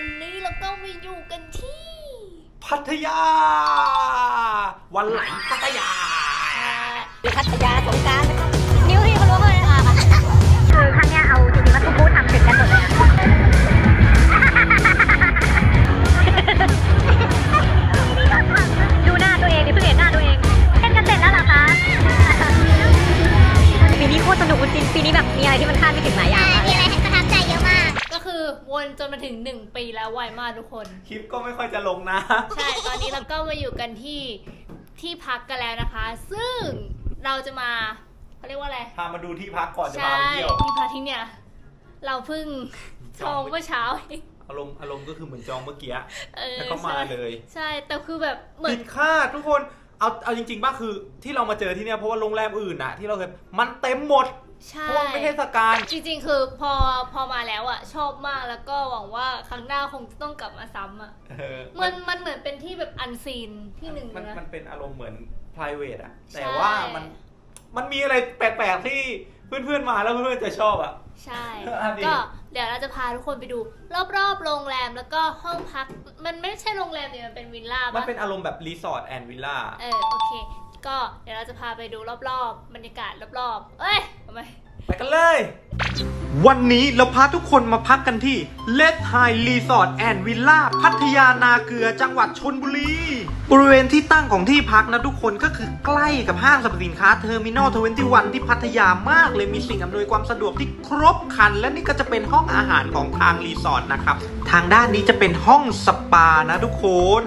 วันนี้เราก็มาอยู่กันที่พัทยา วันไหลพัทยาอยู่พัทยาสงกรารนะครับนิวที่เขารู้เลยค่ะคือครั้งเนี้ยเอาจริงๆแล้วทุกบูธทำเสร็จกันหมดเลยอะดูหน้าตัวเองดิเพิ่งเห็นหน้าตัวเองเล่นกันเสร็จแล้วเหรอคะปีนี้โคตรสนุกจริงปีนี้แบบมีอะไรที่มันคาดไม่ถึงหลายอย่างมาก มีอะไร คือวนจนมาถึง 1 ปีแล้วไวมากทุกคน คลิปก็ไม่ค่อยจะลงนะ ใช่ ตอนนี้เราก็มาอยู่กันที่ที่พักกันแล้วนะคะ ซึ่งเราจะมาเขาเรียกว่าอะไร พามาดูที่พักก่อนจะใช่พาไปเที่ยว ที่พักที่เนี่ย เราเพิ่งจองเมื่อเช้าเองอารมณ์อารมณ์ก็คือเหมือนจองเมื่อกี้ เออแล้วก็มาใช่เลย ใช่ แต่คือแบบเหมือผิน ดคาดทุกคน เอาเอาจริงๆป่ะคือที่เรามาเจอที่เนี่ยเพราะว่าโรงแรมอื่นน่ะที่เราเคยมันเต็มหมด ใช่ เพราะว่าไม่เทศกาล จริงๆ คือพอพอมาแล้วอะชอบมากแล้วก็หวังว่าครั้งหน้าคงจะต้องกลับมาซ้ำอะเออมันมันเหมือนเป็นที่แบบอันซีนที่หนึ่งมันนะมันเป็นอารมณ์เหมือน private อะแต่ใช่ว่ามันมันมีอะไรแปลกๆที่เพื่อนๆมาแล้วเพื่อนๆจะชอบอะ ใช่ อันนี้ ก็เดี๋ยวเราจะพาทุกคนไปดู รอบๆโรงแรมแล้วก็ห้องพัก มันไม่ใช่โรงแรมเนี่ยมันเป็นวิลล่ามันปะเป็นอารมณ์แบบรีสอร์ทแอนด์วิลล่า เออโอเค ก็เดี๋ยวเราจะพาไปดูรอบๆ บรรยากาศรอบๆ เอ้ยทำไม ไปกันเลย วันนี้เราพาทุกคนมาพักกันที่ Let High Resort and Villa พัทยานาเกลือจังหวัดชนบุรี บริเวณที่ตั้งของที่พักนะทุกคนก็คือใกล้กับห้างสรรพสินค้าเทอร์มินอล21ที่พัทยามากเลยมีสิ่งอำนวยความสะดวกที่ครบครัน และนี่ก็จะเป็นห้องอาหารของทางรีสอร์ทนะครับ ทางด้านนี้จะเป็นห้องสปานะทุกคน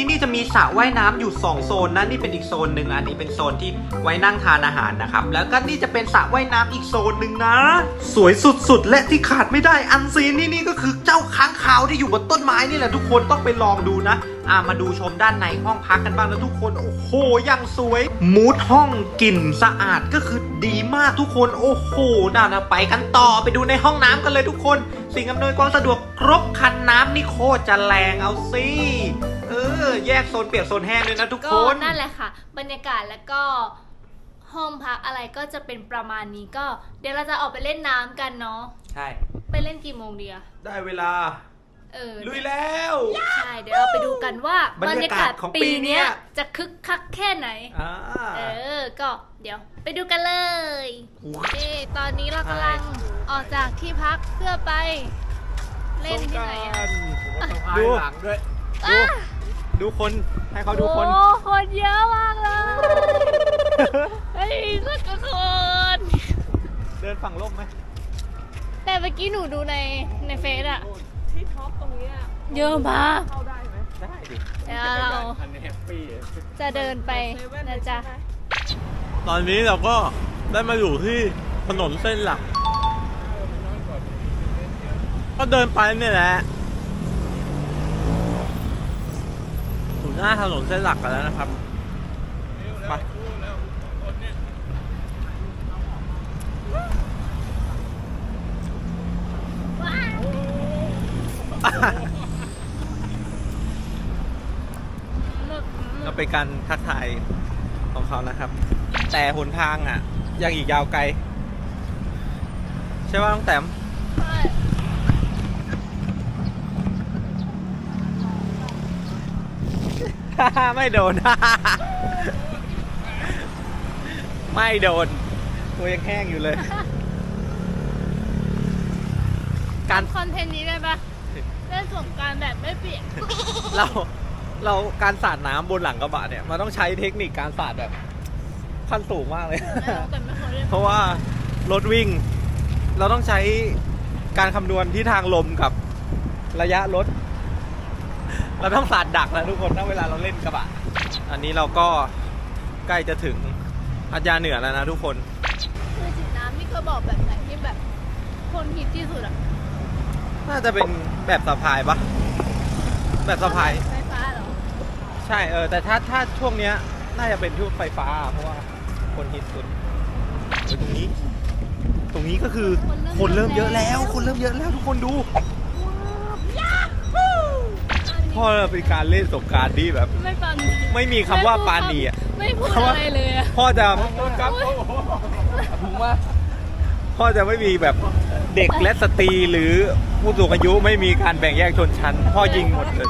ที่นี่จะมีสระว่ายน้ำอยู่ 2 โซนนะนี่เป็นอีกโซนหนึ่งอันนี้เป็นโซนที่ไว้นั่งทานอาหารนะครับ แล้วก็นี่จะเป็นสระว่ายน้ำอีกโซนหนึ่งนะ สวยสุดๆ และที่ขาดไม่ได้อันซีนนี่นี่ก็คือเจ้าค้างคาวที่อยู่บนต้นไม้นี่แหละทุกคนต้องไปลองดูนะ อ่ามาดูชมด้านในห้องพักกันบ้างนะทุกคน โอ้โหอย่างสวย มูดห้องกลิ่นสะอาดก็คือดีมากทุกคน โอ้โหน่านะไปกันต่อไปดูในห้องน้ำกันเลยทุกคน สิ่งอำนวยความสะดวกครบครันน้ำนี่โคตรจะแรงเอาสิเออ แยกโซนเปียกโซนแห้งเลยนะทุกก็คนนั่นแหละค่ะ บรรยากาศแล้วก็ห้องพักอะไรก็จะเป็นประมาณนี้ก็ เดี๋ยวเราจะออกไปเล่นน้ำกันเนาะใช่ ไปเล่นกี่โมงดีอะได้เวลา เออลุยแล้ว ใช่เดี๋ยวเราไปดูกันว่าบรรยากาศของปีเนี้ยจะคึกคักแค่ไหน อ่าเออ ก็เดี๋ยวไปดูกันเลยโอ้ยโอเคตอนนี้เรากำลังออกจากที่พักเพื่อไป เล่นที่ไหนอะดูหลังด้วยอะดูคน ให้เขาดูคน โอ้คนเยอะมากเลยเฮ้ยสักคน เดินฝั่งโลกไหมแต่เมื่อกี้หนูดูในในเฟซอะที่ท็อปตรง เนี้ยเยอะมากเข้าได้ไหมได้ดิเดี๋ยวเราอันนี้แฮปปี้จะเดินไปนะจ๊ะ ตอนนี้เราก็ได้มาอยู่ที่ถนนเส้นหลัก ก็เดินไปเนี่ยแหละอยู่หน้าถนนเส้นหลักกันแล้วนะครับไปก็ เป็นการทักทายของเขานะครับ แต่หนทางอะ ยังอีกยาวไกล ใช่ว่าน้องแต้มไม่โดน ไม่โดน ตัวยังแห้งอยู่เลย การคอนเทนต์นี้ได้ปะเล่นสงกรารแบบไม่เปียก เรา เราการสาดน้ำบนหลังกระบะเนี่ยมันต้องใช้เทคนิคการสาดแบบขั้นสูงมากเลย แต่ไม่เคยเล่นเพราะว่ารถวิ่ง เราต้องใช้การคำนวณที่ทางลมกับระยะรถ เราต้องสาดดักนะทุกคนถ้าเวลาเราเล่นกระบะ อันนี้เราก็ใกล้จะถึงพัทยาเหนือแล้วนะทุกคน คือสีน้ำนี่ก็บอกแบบไหนที่แบบคนฮิตที่สุดอะน่าจะเป็นแบบสะพายปะแบบสะพายไฟฟ้าเหรอ ใช่เออแต่ถ้าถ้าช่วงเนี้ยน่าจะเป็นช่วงไฟฟ้า เพราะว่าคนฮิตสุดเออตรงนี้ ตรงนี้ก็คือคนเริ่มเยอะแล้ว คนเริ่มเยอะแล้วทุกคนดูพ่อเป็นการเล่นสงกรารที่แบบ ไม่ฟังไม่มีคำว่าปานีอะไม่พูดอะไรเลยอะพ่อจะครับผมว่าพ่อจะไม่มีแบบเด็กและสตรีหรือผู้สูงอายุไม่มีการแบ่งแยกชนชั้น พ่อยิงหมดเลย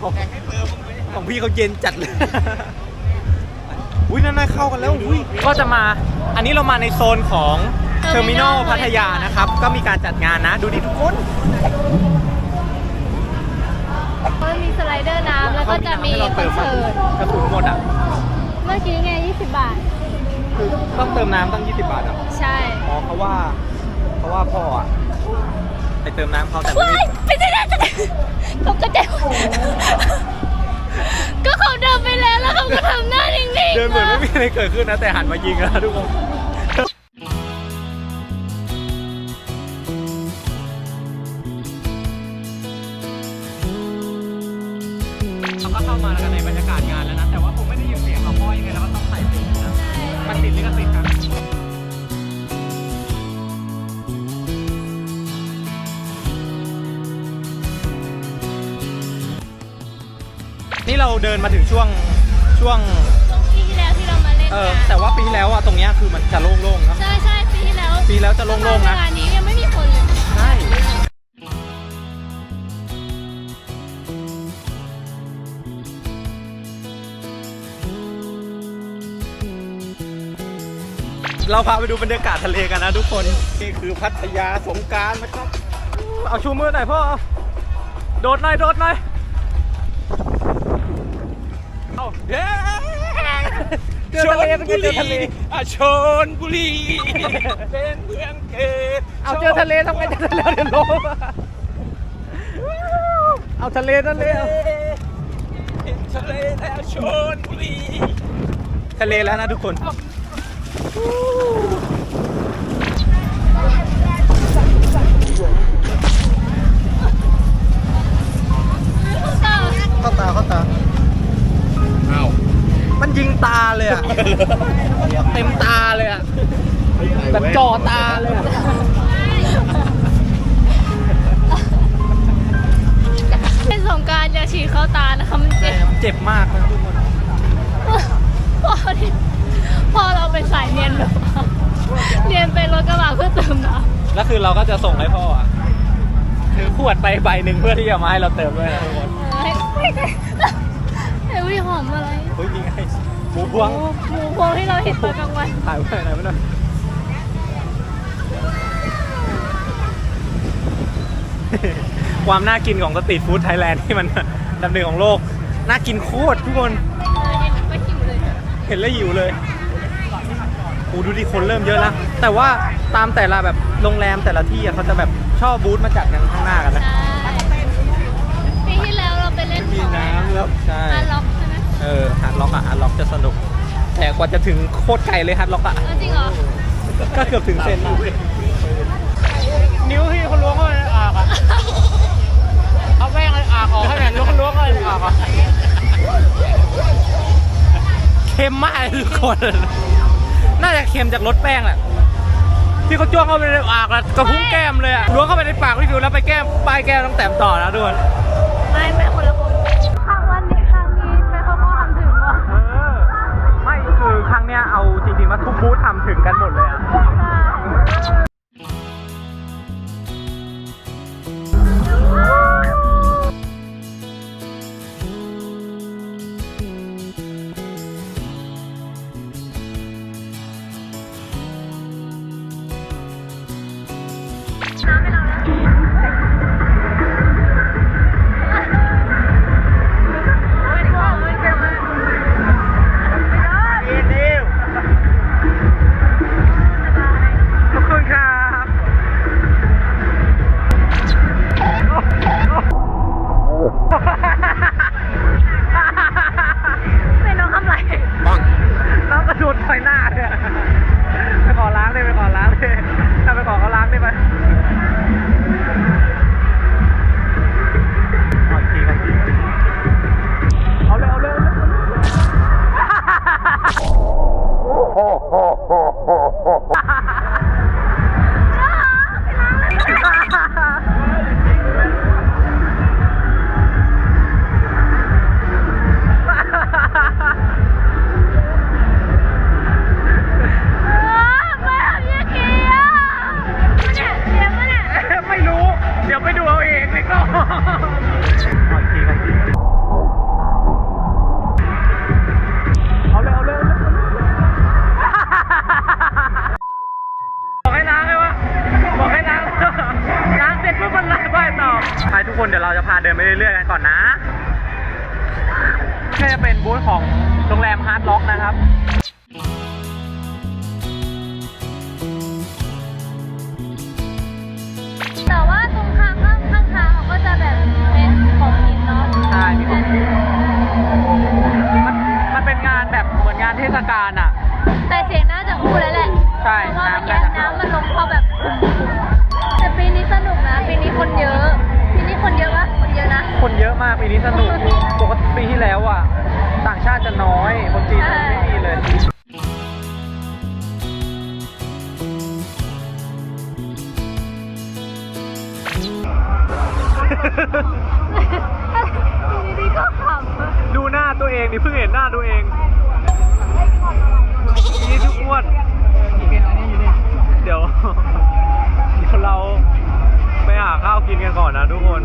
ของของพี่เขาเย็นจัดเลย อุ้ยนั่นน่าเข้ากันแล้วอุ้ยก็จะมาอันนี้เรามาในโซนของเทอร์มินอล Terminal พัทยานะครับ ก็มีการจัดงานนะ ดูดิทุกคนก็มีสไลเดอร์น้ำแล้วก็จะมีให้เราคอเตินมมาเสิร์ตกระสุนหมดอะ เมื่อกี้ไง 20 บาท คือต้องเติมน้ำตั้ง 20 บาทอะ ใช่ อ๋อเพราะว่าเพราะว่าพ่ออะ ไปเติมน้ำเขาแต่ไม่ ว้ายได้ไม่ได้จะตกกระเด็นก็เขาเดินไปแล้วแล้วเขาก็ทำหน้านิ่งๆเดินเหมือนไม่มีอะไรเกิดขึ้นนะแต่หันมายิงแล้วทุกคน นี่เราเดินมาถึงช่วงช่วงตรงปีที่แล้วที่เรามาเล่นเออกันแต่ว่าปีที่แล้วอะตรงเนี้ยคือมันจะโล่งๆเนาะใช่ใช่ปีที่แล้วปีแล้วจะโล่งๆนะ เวลานี้ยังไม่มีคนเลย ใช่เราพาไปดูบรรยากาศทะเลกันนะทุกคน นี่คือพัทยาสงกรารนะครับ เอาชูมือหน่อยพ่อโดดหน่อยโดดหน่อย เอาเย้ เจอทะเลเป็นไงเจอทะเลอาชนบุรีเป็นเมืองเกิดเอาเจอทะเลทำไงเจอทะเลเดี๋ยวลงเอาทะเลทะเลเอาทะเลแล้วชนบุรีทะเลแล้วนะทุกคนเข้าตาเข้าตาอ้าวมัน ยิงตาเลยอะเต็มตาเลยอะแบบจ่อตาเลยอะเป็นสงกรารอย่าฉีดเข้าตานะคะมันเจ็บเจ็บมากนะทุกคนพอที่พอเราเป็นสายเนียนแบบว่าเนียนไปรถกระบะเพื่อเติมน้ำแล้วคือเราก็จะส่งให้พ่ออะถือขวดไปใบหนึ่งเพื่อที่จะมาให้เราเติมด้วยนะทุกคนเฮ้ยเฮ้ยหอมอะไร เฮ้ยนี่ไงห มูพวงหมูหมูพวงที่เราเห็นตอนกลางวันถ่ายไว้ไหนไม่ได้ความน่ากินของสตรีทฟู้ดไทยแลนด์ที่มันดำเนินของโลก น่ากินโคตรทุกคนเห็นก็หิวเลยเห็นแล้วหิวเลยโอ้ดูดิคนเริ่มเยอะแล้ว แต่ว่าตามแต่ละแบบโรงแรมแต่ละที่อะเขาจะแบบชอบบูธมาจัดกันข้างหน้ากันนะใช่ปีที่แล้วเราไปเล่นมีของน้ำแล้วใช่อาร์ล็อกใช่ไหม เออฮาร์ดล็อกอะฮาร์ดล็อกจะสนุก แต่กว่าจะถึงโคตรไกลเลยฮาร์ดล็อกอะเออจริงเหรอ ก็เกือบถึงเซนแล้วนิ้วที่เขาล้วงเข้าไปในอากอะเอาแป้งในอากออกให้หน่อยล้วงล้วงเข้าไปในอากอะเค็มมากเลยทุกคน น่าจะเค็มจากรสแป้งแหละที่เขาจ้วงเข้าไปในปากแล้วกระพุ้งแก้มเลยอะล้วงเข้าไปในปากพี่ฟิวแล้วไปแก้มปลายแก้มต้องแต้มต่อนะทุกคน ถึงกันหมดเลย นาะใช่มีของกินมันมันเป็นงานแบบเหมือนงานเทศกาลอะ แต่เสียงน่าจะอู้แล้วแหละใช่เพราะว่าเมื่อกี้น้ำน่าจะน้ำมันลงพอแบบ แต่ปีนี้สนุกนะ ปีนี้คนเยอะ ปีนี้คนเยอะปะคนเยอะนะ คนเยอะมากปีนี้สนุกปกติปีที่แล้วอะ ต่างชาติจะน้อย คนจีนไม่มีเลย องนี่เพิ่งเห็นหน้าตัวเองนี่ทุกอ้วนเดี๋ยวเดี๋ยวเราไปหาข้าวกินกันก่อนนะทุกคน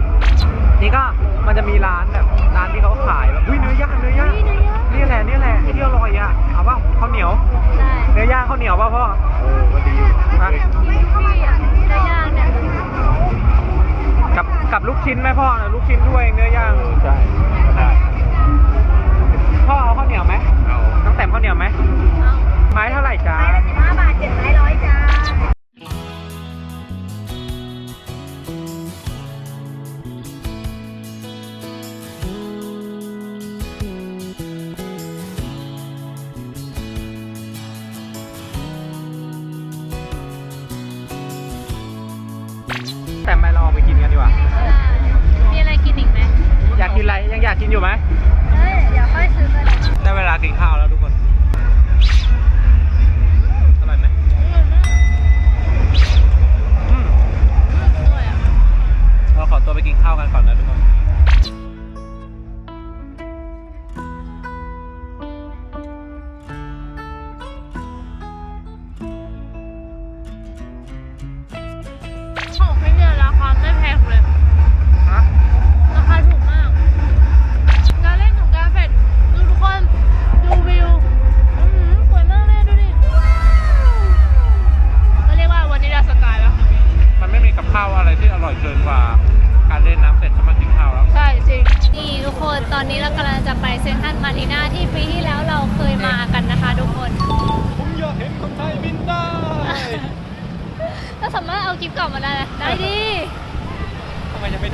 นี่ก็มันจะมีร้านแบบร้านที่เขาขายแบบอุ้ยเนื้อย่างเนื้อย่างนี่แหละนี่แหละที่อร่อยอะเอาป่ะข้าวเหนียวได้เนื้อย่างข้าวเหนียวป่ะพ่อเออวันดีฮะพี่อะเนื้อย่างเนี่ยกับกับลูกชิ้นไหมพ่อลูกชิ้นด้วยเนื้อย่างใช่ กินข้าวแล้วทุกคน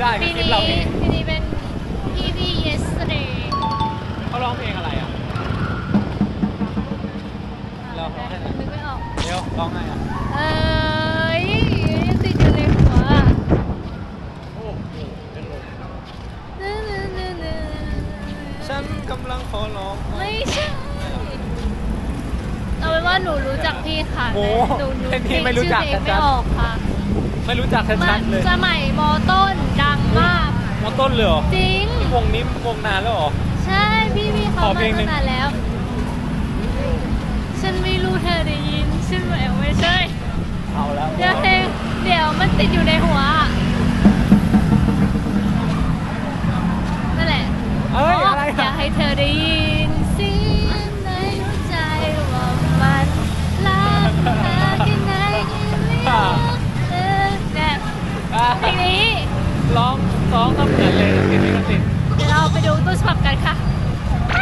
ไมจะไม่ได้กับปีคลิปนี้เราเองปีนี้เป็น EP yesterday เขาร้องเพลงอะไรอะ เราร้องให้หน่อย นึกไม่ออก เดี๋ยวร้องไงอะเอ้ยยังติดอยู่ในหัวอะโอ้โหเป็นลมนึนึนึนึฉันกำลังขอร้อง ไม่ใช่เอาเป็นว่าหนูรู้จักพี่ค่ะโอ้หนูหนูเป็นพี่ไม่รู้จักชื่อเพลงชัไม่ดๆออกค่ะ ไม่รู้จักมัชัดๆเลย สมัยมต้นดังมาก มอต้นเลยเหรอจริง วงนี้วงนานแล้วเหรอ ใช่พี่พี่เขาขอมาเพลงหนึ่ตั้งง นานแล้ว ฉันไม่รู้เธอได้ยินใช่ไหมไม่ใช่เอาแล้วเดี๋ยวเพลงเดี๋ยวมันติดอยู่ในหัวอะ เราไปดูต้นฉบับกันค่ะ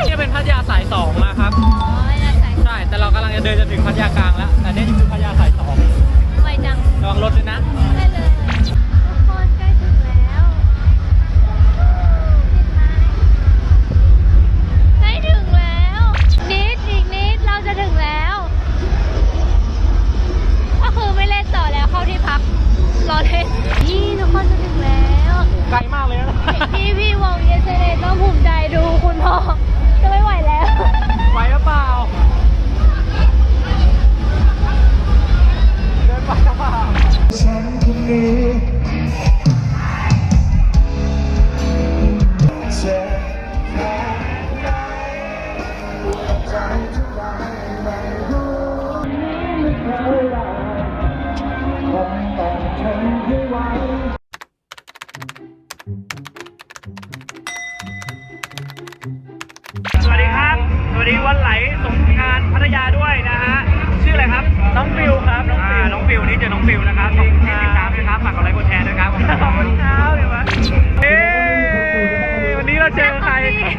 นี่เป็นพัทยาสายสองนะครับ อ๋อไม่น่าใส่ใช่ แต่เรากำลังจะเดินจะถึงพัทยากลางแล้ว แต่นี่คือพัทยาสายสองไวจัง ระวังรถด้วยนะ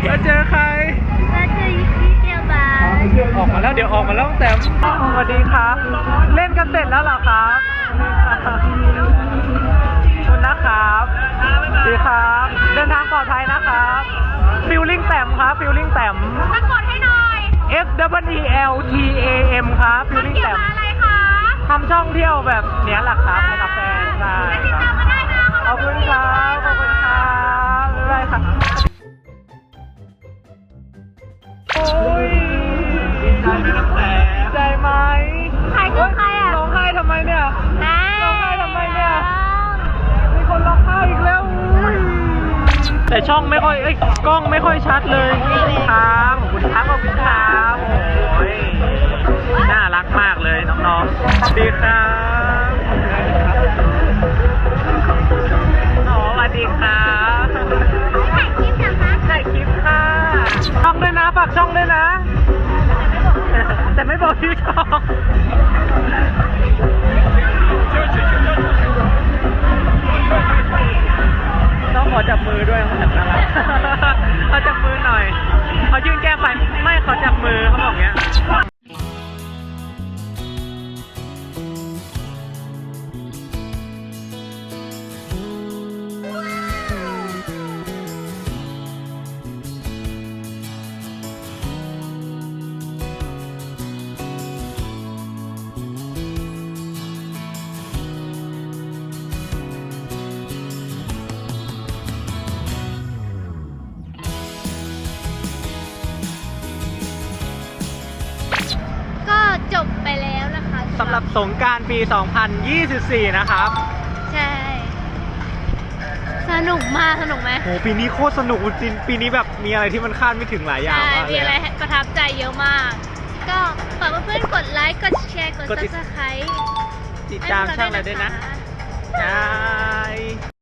เราเจอใครเราเจอพี่เดียวบาออกมาแล้วเดี๋ยวออกมาแล้วแต่สวัสดีครับเล่นกันเสร็จแล้วหรอครับคุณนะครับดีครับ เดินทางปลอดภัยนะครับฟิลลิ่งแต้มครับฟิลลิ่งแต้มสะกดให้หน่อย F W E L T A M ครับฟิลลิ่งแต้มทำช่องเที่ยวแบบเนี้ยแหละครับกาแฟใช่ขอบคุณครับขอบคุณครับบ๊ายบายค่ะ ยดีใจไหมน้ำแต่ดีใจไหมใครคือใครอะร้องไห้ทำไมเนี่ยร้องไห้ทำไมเนี่ยมีคนร้องไห้อีกแล้วอุ๊ยแต่ช่องไม่ค่อยเอ้ยกล้องไม่ค่อยชัดเลยครับขอบคุณครับขอบคุณครับโอ้ยน่ารักมากเลยน้องๆสวัสดีครับากช่องด้วยนะ แต่ไม่บอกชื่อช่อง ต้องขอจับมือด้วยเขาแบบน่ารัก สำหรับสงกรารปี 2024 นะครับ ใช่ สนุกมากสนุกไหมโหปีนี้โคตรสนุกจริงปีนี้แบบมีอะไรที่มันคาดไม่ถึงหลายอย่างใช่ มากมีเลยอะไรอะประทับใจเยอะมาก ก็ฝากเพื่อนๆกดไลค์ กดแชร์ กด กดติด subscribe ติดตามช่องเราด้วยนะ ให้พวกเราด้วยนะคะใช่